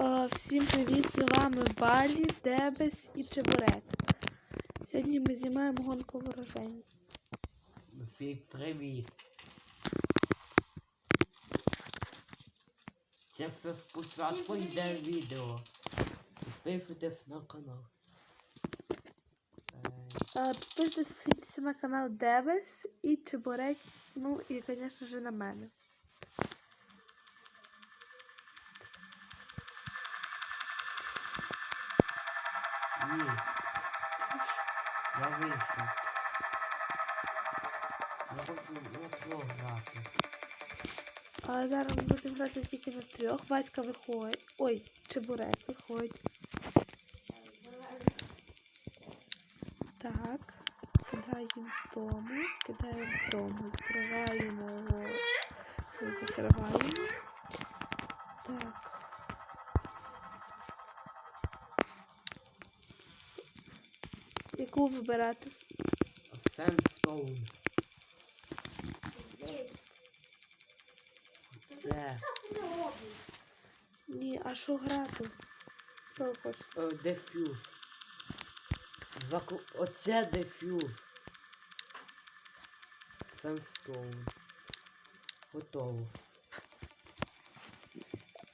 Е, Всім привіт! З вами Балі, Дебес і Чебурек. Сьогодні ми знімаємо гонку ворожень. Всім привіт. Це все спочатку йде відео. Підписуйтесь на канал. Е, Підписуйтесь на канал Дебес і Чебурек, ну і, звісно ж, на мене. А зараз ми будемо грати тільки на трьох. Васька виходить. Ой, Чебурек виходить. Так. Кидаємо в дому, кидаємо в дому, закриваємо його. Закриваємо. Так. Яку вибирати? Сенстоун. А що грати? Що ви хочете? е, дефюз. Заку... Оце дефюз. Сенстоун. Готово.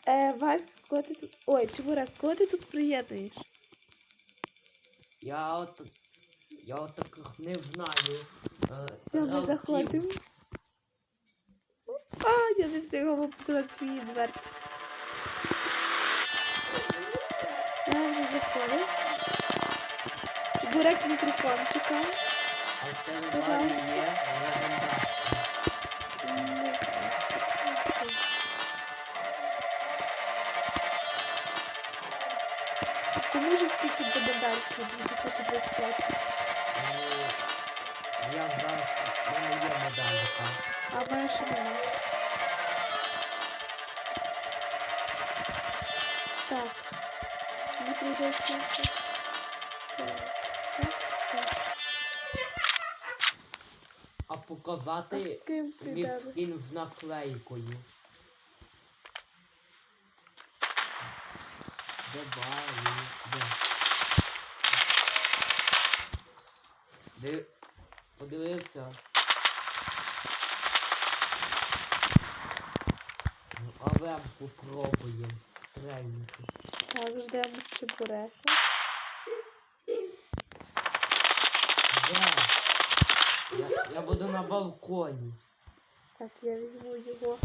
Е, Васька, кого ти тут. Ой, Чебурек, кого ти тут приєднуєш? Я от я от таких не знаю. Е, Все, ми заходимо. А, я не встигла вам показати свої дверки. Я вже заходив. Чебурек мікрофон тебе Пожалуйста. Кому ж скільки буде далі 2025? Ну, Я зараз в мене є медалька. А в мене ще немає. А А показати тебе? він з наклейкою. Де? Де? Подивився. Але попробуємо стрельнути. Так, ждемо чебурека. Де? Я, я буду на балконі. Так, я візьму його.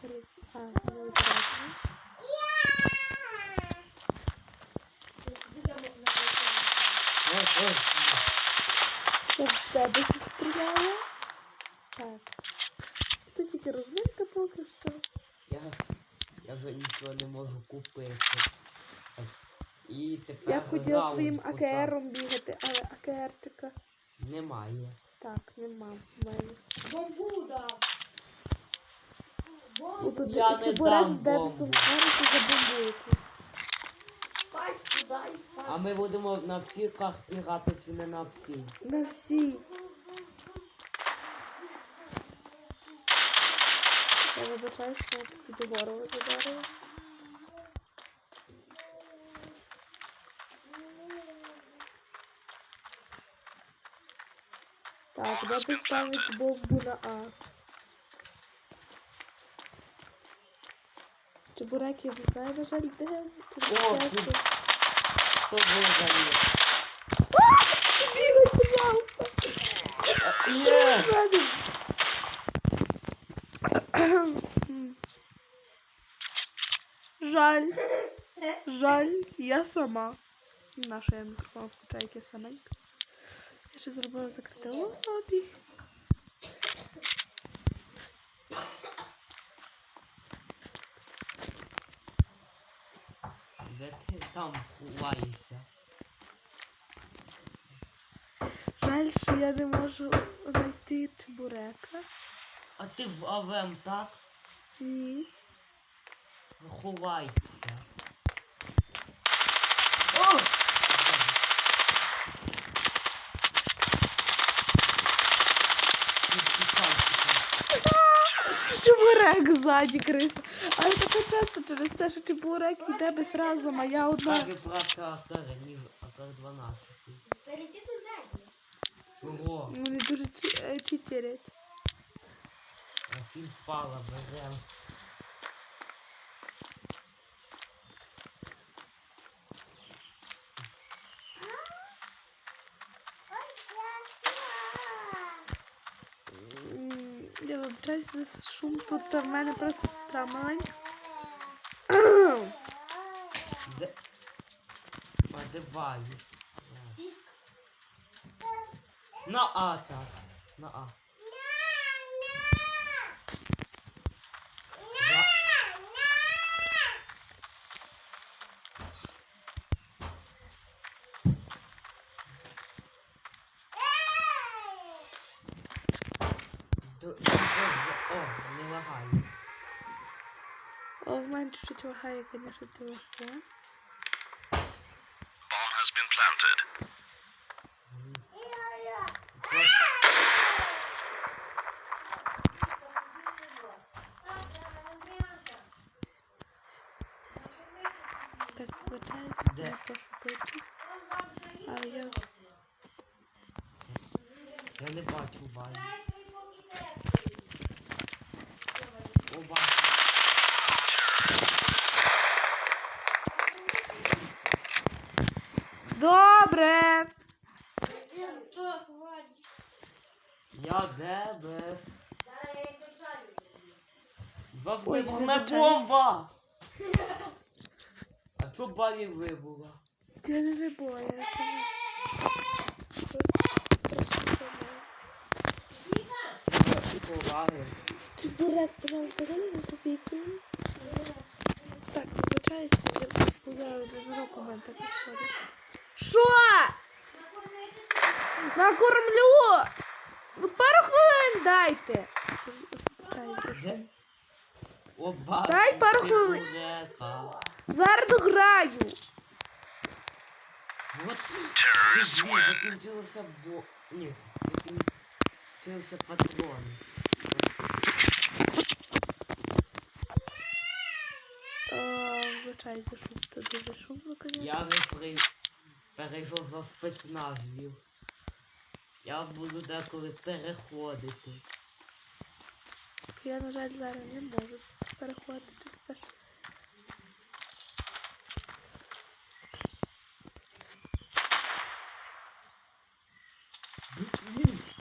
Перед- А, не одразу. Ось, ось. Це в тебе стріляла. Так. Це тільки розминка поки що. Я, я вже нічого не можу купити. І тепер Я б хотіла своїм АКРом бігати, але АКРчика. Немає. так, нема в мене. Бомбуда. Бомбу. Я не чебурек дам з Дебісом бомбу. за бомбуйку. Пачку дай. А ми будемо на всіх карті грати чи не на всій? На всі. Я вибачаюсь, що я чуть угору задарила. Так, де поставить бомбу на А? Чебурек, я не знаю, на жаль, де. Через О, те, тут- що- Бігай, пожалуйста! Є! Жаль. Жаль, я сама. Наша я мікрофон включаю, як я саменька. Я ще зробила закрите лобі. Де ти там ховаєшся? Жаль, що я не можу знайти чебурека. А ти в АВМ, так? Ні. Ховайся. О! Чебурек ззаді криса. Але таке часто через те, що чебурек іде без разом, а я одна. Каже про актера, ніж актер 12. Перейди неї. Чого? Вони дуже е, читерять. Е, Фільм Фала берем. М, Я вибачаюся за шум, тут в мене просто сестра маленька. Де? Де На А, так. На А. Ба- Ду- дуже з- О, не лагає. О, в мене чуть-чуть лагає, звісно, телефон. Bomb has been planted. Так, Де? я прошу пити. А я Я не бачу Балі. О, бачу. Добре! Я здохла. Я дебес. Ой, Заслибана вибачаюсь. бомба! А що Балі вибула? Я не вибула, я сама. Полаги. Чебурек, пожалуйста, дай за Софійкою. Так, вибачаюся, я не року мене так. Що? Накормлю! Ну пару хвилин дайте. Що? Дай пару хвилин. Зараз дограю. Вот закінчилося бо... Ні, закінчилися патрони. Е, Вибачаюся, шум, тут дуже шумно, звісно. Я вже при... перейшов за спецназів. Я буду деколи переходити. Я, на жаль, зараз не можу переходити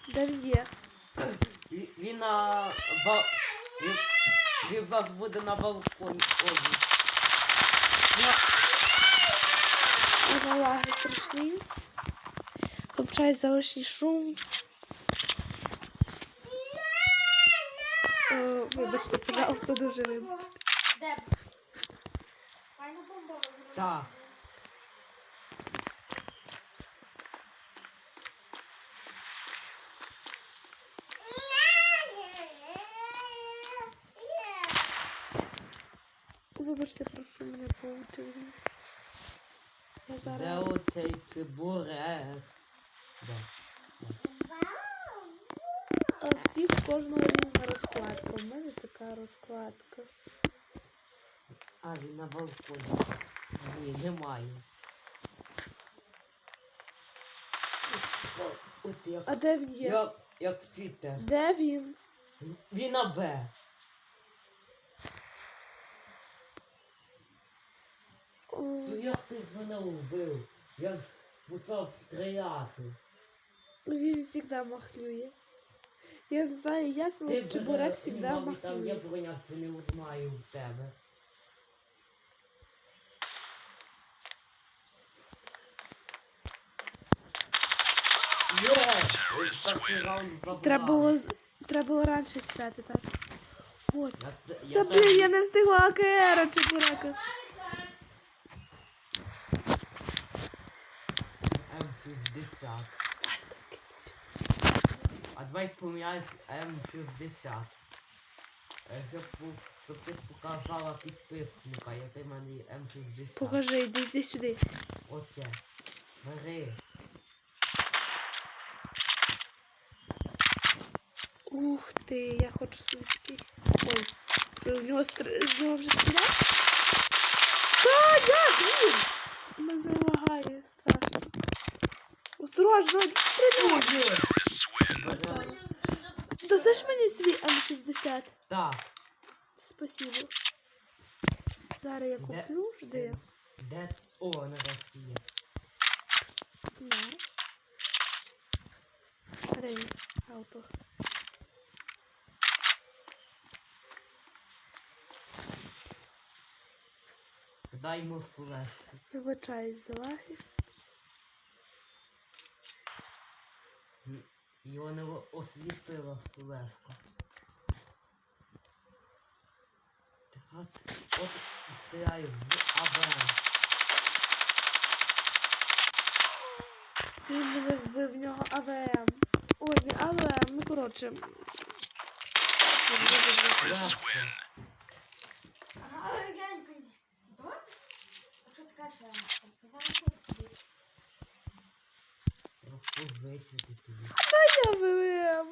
Де він є? він, він на... Ба... Він, він зараз буде на балконі. Ой, Вона лаги страшні. Вибачаюсь за лишній шум. Е, Вибачте, пожалуйста, дуже вибачте. Де? Файна бомба. Так. Вибачте, прошу мене повчити. Я Де зараз. оцей цибурек? А всі в кожного різна розкладка. У мене така розкладка. А, він на балконі. Ні, немає. От як... А де він є? Як, як Пітер. Де він? Він на Б. О, Ну як ти ж мене вбив? Я ж почав стріляти. Він завжди махлює. Я не знаю, як, але чебурек завжди там є махлює. це не узнаю в тебе. Є! Перший раунд забрав. Треба було, з- треба було раніше стати, так. От. Я, те- Та я блін, я не встигла АКР чебурека. М60. Давай поміняюсь М60. Е, Щоб, щоб ти показала підписника, який в мене є М60. Покажи, йди, йди сюди. Оце. Бери. Ух ти, я хочу собі. Ой, що в нього стр... з нього вже стріляє? Та, як він? Мене залагає страшно. Осторожно, стріляй! Дасиш мені свій М60? Так. Спасибо. Зараз я куплю, жди. Де? О, нарешті є. Ну. Рей, ауто. Дай йому флешку. Вибачаюсь за лаги. Його не освітила флешка. Так, от стріляю з АВМ. Він мене вбив в нього АВМ. Ой, не АВМ, ну коротше. Ага, добре? А що ти кажеш, Янька? Ти зараз що тобі? Позицію ти тобі. Та я.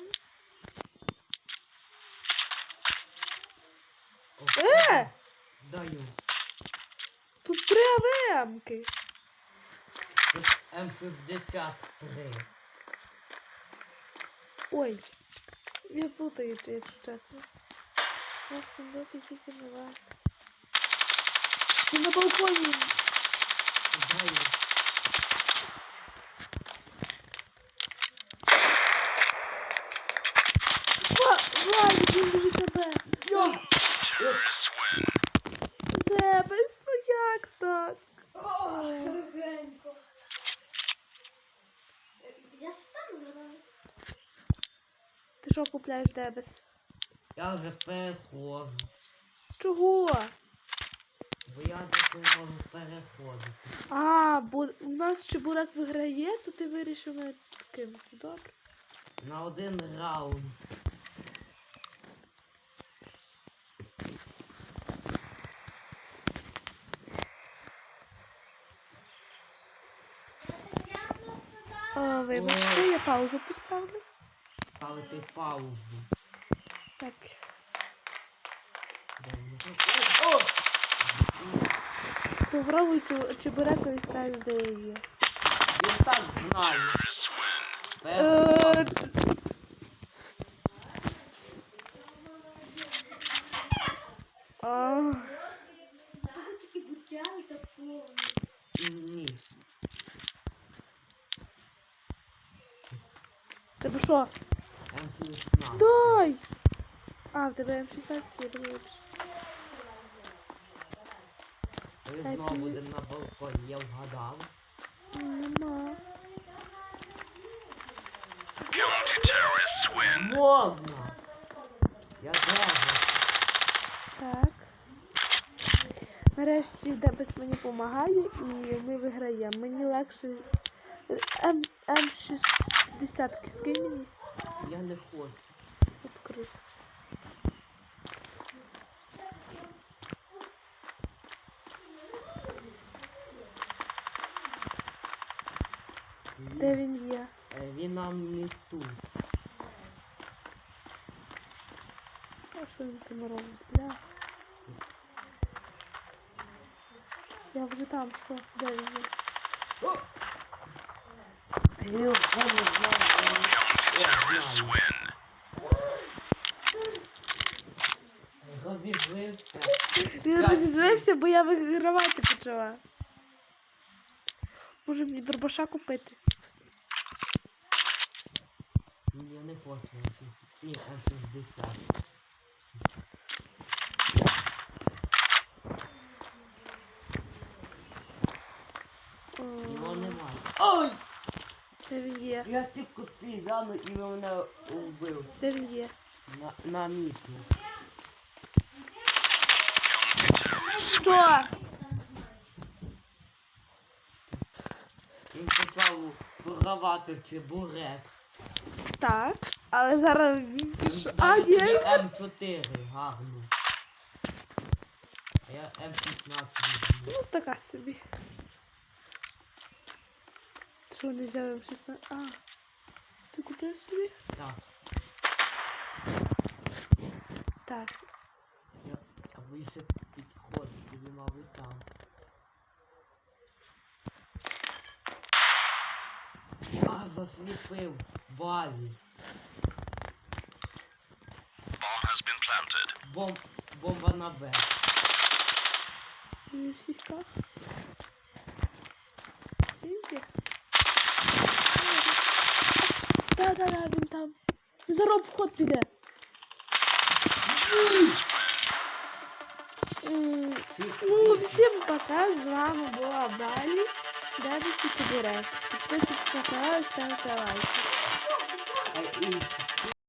О, Е! Даю. Тут три АВМки. Це М63. Ой. Я путаю, якщо чесно. Я в стендофі тільки не варто. Він на балконі. Даю. Він дуже тебе. Йо, Дебес, ну як так? О, Я ж там граю. Ти що купляєш Дебес? Я вже переходжу. Чого? Бо я не можу переходити. А, бо у нас чебурек виграє, то ти вирішив мене кинути, добре? На один раунд. А, вибачте, я паузу поставлю. Ставити паузу. Так. О! Попробуй цю чебуреку і скажеш, де я є. Він так. Terrorists. Е, А, Та ви такі бутяли та повні. Ні. Тебе що? М16. Дай! А, в тебе М16 є, вибач. Ви Ай, знову ти- буде на балконі, я вгадав. Нема. Можна! Я зразу. Так. Нарешті Дебес мені допомагає і ми виграємо. Мені легше. М, М60 скинь мені. Я не хочу. От крис. Де він є? Е, Він нам не тут. А що він там робить? Бля. Я вже там, що? Де він є? О! Win. Розізлився. Він Так. розізвився, бо я вигравати почала. Може мені дробаша купити? Я не хочу М60. Ні, М60. Його О, немає. Ой! Де він є? Я тільки пізано і мене вбив. Де він є? На, на місці. Що? Він почав програвати чебурек. Так, але зараз він пішов. А, Даю тобі. М4 гарно. А я М16. Ну така собі. Що не взяв М16? А. Ти купив собі? Так. Так. Я, я вище підходить, тобі, мабуть, там. А, засліпив. Балі. Bomb has been planted. Бом... Бомба на Б. Він в сіськах. Видите? Да, да, да, він там. Зараз обход піде. Ну, всі- всім пока, з вами була Балі. Дивіться Директ. Підписуйтесь на канал і ставте лайки.